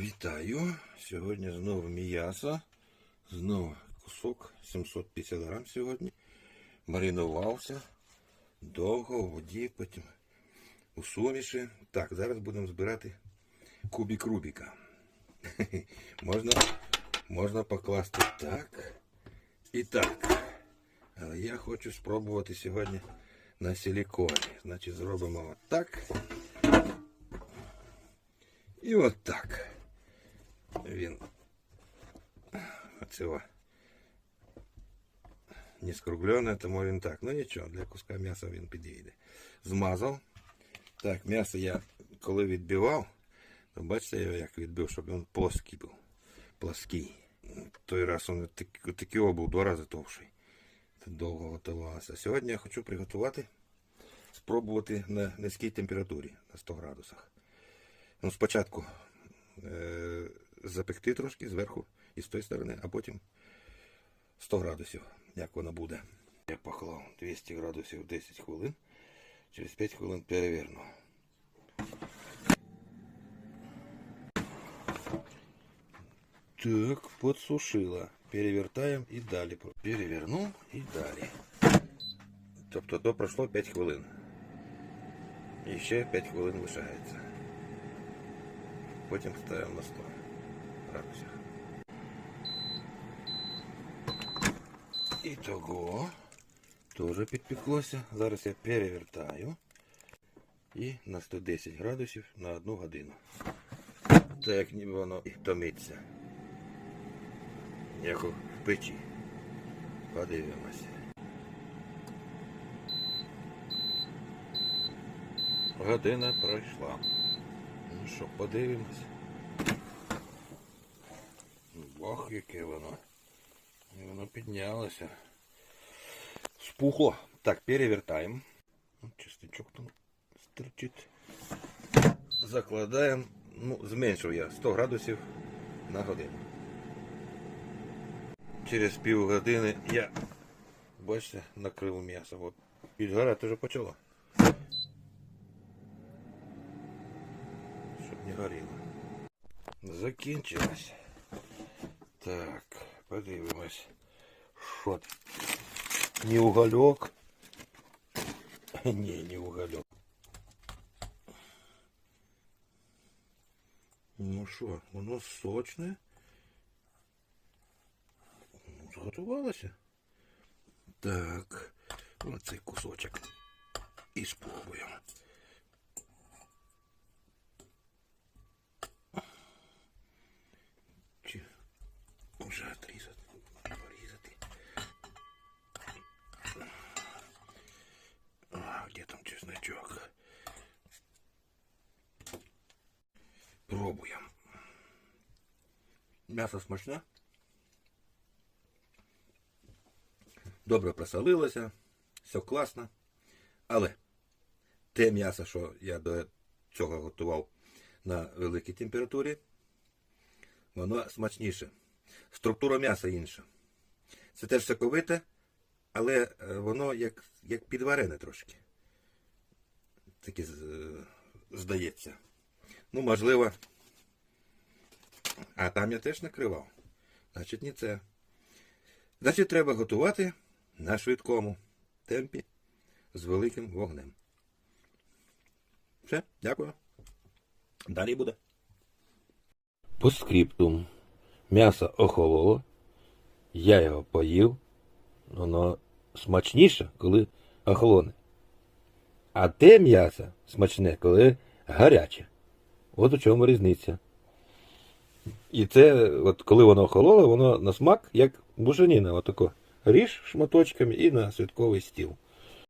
Вітаю! Сьогодні знову м'ясо. Знову кусок 750 грам сьогодні. Маринувався довго у воді, потім у суміші. Так, зараз будемо збирати кубик Рубіка. Можна, можна покласти так і так. Але я хочу спробувати сьогодні на силіконі. Значить, зробимо отак. І от так. Він оцього не скруглене, тому він так. Ну нічого, для куска м'яса він підійде. Змазав. Так, м'ясо я коли відбивав, то бачите, я як відбив, щоб він плоский був. Плоский. Той раз він такий, був два рази товший. Довго готувалося. Сьогодні я хочу приготувати, спробувати на низькій температурі, на 100 градусах. Ну, спочатку е, запекти трошки зверху і з тої сторони, а потім 100 градусів, як воно буде. Я поклав 200 градусів 10 хвилин, через 5 хвилин переверну. Так, подсушила. Перевертаємо і далі. Перевернув і далі. Тобто то пройшло 5 хвилин. І ще 5 хвилин лишається. Потім ставимо на 100 градусів. І того теж підпеклося. Зараз я перевертаю. І на 110 градусів на одну годину. Так ніби воно і томиться. Як у печі. Подивимося. Година пройшла. Ну що, подивимось. Ох, яке воно. І воно піднялося. Спухло. Так, перевертаємо. От Частичок там стерчить. Закладаємо. Ну, зменшив я 100 градусів на годину. Через пів години я, бачите, накрив м'ясо. От підгорати вже почало. Щоб не горіло. Закінчилось. Так, подивимось. Що там? Не угольок. Ні, не угольок. Ну що, воно сочне. Ну, Зготувалося. Так, оцей кусочок. І спробуємо. Вже отрізати, порізати. А, где там чесночок? Пробуємо. М'ясо смачне. Добре просолилося, все класно. Але те м'ясо, що я до цього готував на великій температурі, воно смачніше. Структура м'яса інша. Це теж соковите, але е, воно як, як підварене трошки. Таке здається. Ну, можливо. А там я теж накривав. Значить, не це. Значить, треба готувати на швидкому темпі з великим вогнем. Все, дякую. Далі буде. По скриптум. М'ясо охололо. Я його поїв. Воно смачніше, коли охолоне. А те м'ясо смачне, коли гаряче. От у чому різниця. І це, от коли воно охололо, воно на смак як буженіна, отако. Ріж шматочками і на святковий стіл.